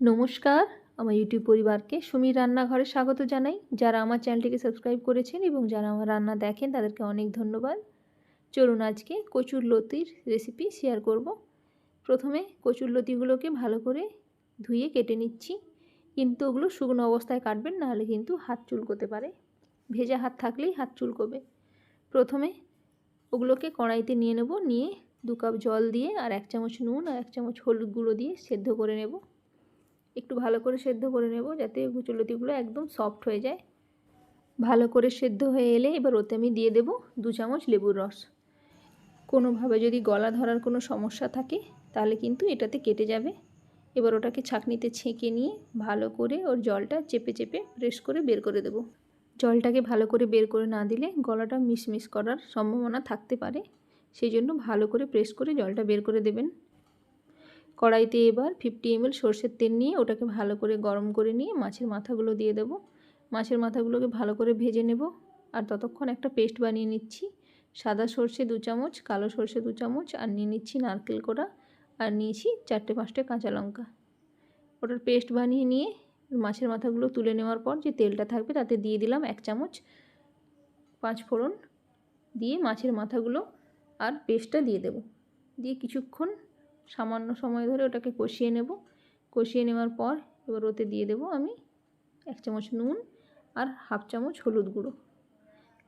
নমস্কার। আমার ইউটিউব পরিবারকে সুমির রান্নাঘরে স্বাগত জানাই। যারা আমার চ্যানেলটিকে সাবস্ক্রাইব করেছেন এবং যারা আমার রান্না দেখেন, তাদেরকে অনেক ধন্যবাদ। চলুন আজকে কচুর লতির রেসিপি শেয়ার করব। প্রথমে কচুর লতিগুলোকে ভালো করে ধুয়ে কেটে নিচ্ছি। কিন্তু ওগুলো শুকনো অবস্থায় কাটবেন, নাহলে কিন্তু হাত চুলকোতে পারে। ভেজা হাত থাকলেই হাত চুলকোবে। প্রথমে ওগুলোকে কড়াইতে নিয়ে নেব। নিয়ে দু কাপ জল দিয়ে আর এক চামচ নুন আর এক চামচ হলুদ গুঁড়ো দিয়ে সেদ্ধ করে নেব। একটু ভালো করে সেদ্ধ করে নেব যাতে গুচলতিগুলো একদম সফট হয়ে যায়। ভালো করে সেদ্ধ হয়ে এলে এবার ওতে আমি দিয়ে দেব দু চামচ লেবুর রস। কোনোভাবে যদি গলা ধরার কোনো সমস্যা থাকে, তাহলে কিন্তু এটাতে কেটে যাবে। এবার ওটাকে ছাঁকনিতে ছেঁকে নিয়ে ভালো করে ওর জলটা চেপে চেপে প্রেস করে বের করে দেব। জলটাকে ভালো করে বের করে না দিলে গলাটা মিসমিস করার সম্ভাবনা থাকতে পারে। সেই জন্য ভালো করে প্রেস করে জলটা বের করে দেবেন। কড়াইতে এবার ফিফটি এমএল সর্ষের তেল নিয়ে ওটাকে ভালো করে গরম করে নিয়ে মাছের মাথাগুলো দিয়ে দেবো। মাছের মাথাগুলোকে ভালো করে ভেজে নেব। আর ততক্ষণ একটা পেস্ট বানিয়ে নিচ্ছি। সাদা সর্ষে দু চামচ, কালো সর্ষে দু চামচ আর নিয়ে নিচ্ছি নারকেল কোড়া। আর নিয়েছি চারটে পাঁচটা কাঁচা লঙ্কা। ওটার পেস্ট বানিয়ে নিয়ে মাছের মাথাগুলো তুলে নেওয়ার পর যে তেলটা থাকবে তাতে দিয়ে দিলাম এক চামচ পাঁচ ফোড়ন। দিয়ে মাছের মাথাগুলো আর পেস্টটা দিয়ে দেব। দিয়ে কিছুক্ষণ সামান্য সময় ধরে ওটাকে কষিয়ে নেব। কষিয়ে নেওয়ার পর এবার ওতে দিয়ে দেব আমি এক চামচ নুন আর হাফ চামচ হলুদ গুঁড়ো।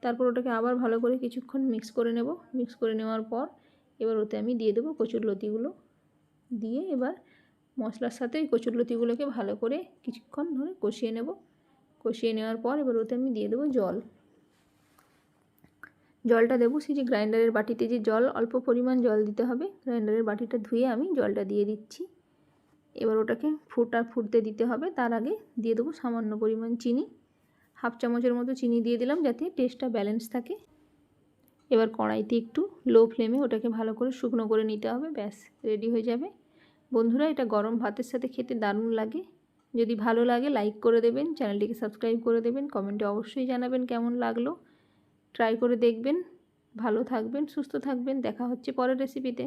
তারপর ওটাকে আবার ভালো করে কিছুক্ষণ মিক্স করে নেব। মিক্স করে নেওয়ার পর এবার ওতে আমি দিয়ে দেবো কচুর লতিগুলো। দিয়ে এবার মশলার সাথে ওই কচুর লতিগুলোকে ভালো করে কিছুক্ষণ ধরে কষিয়ে নেব। কষিয়ে নেওয়ার পর এবার ওতে আমি দিয়ে দেবো জল। জলটা দেবো, সেই যে গ্রাইন্ডারের বাটিতে যে জল, অল্প পরিমাণ জল দিতে হবে। গ্রাইন্ডারের বাটিটা ধুয়ে আমি জলটা দিয়ে দিচ্ছি। এবার ওটাকে ফুটা ফুটতে দিতে হবে। তার আগে দিয়ে দেবো সামান্য পরিমাণ চিনি। হাফ চামচের মতো চিনি দিয়ে দিলাম যাতে টেস্টটা ব্যালেন্স থাকে। এবার কড়াইতে একটু লো ফ্লেমে ওটাকে ভালো করে শুকনো করে নিতে হবে। ব্যাস, রেডি হয়ে যাবে। বন্ধুরা, এটা গরম ভাতের সাথে খেতে দারুণ লাগে। যদি ভালো লাগে, লাইক করে দেবেন, চ্যানেলটিকে সাবস্ক্রাইব করে দেবেন। কমেন্টে অবশ্যই জানাবেন কেমন লাগল। ট্রাই করে দেখবেন। ভালো থাকবেন সুস্থ থাকবেন। দেখা হচ্ছে পরের রেসিপিতে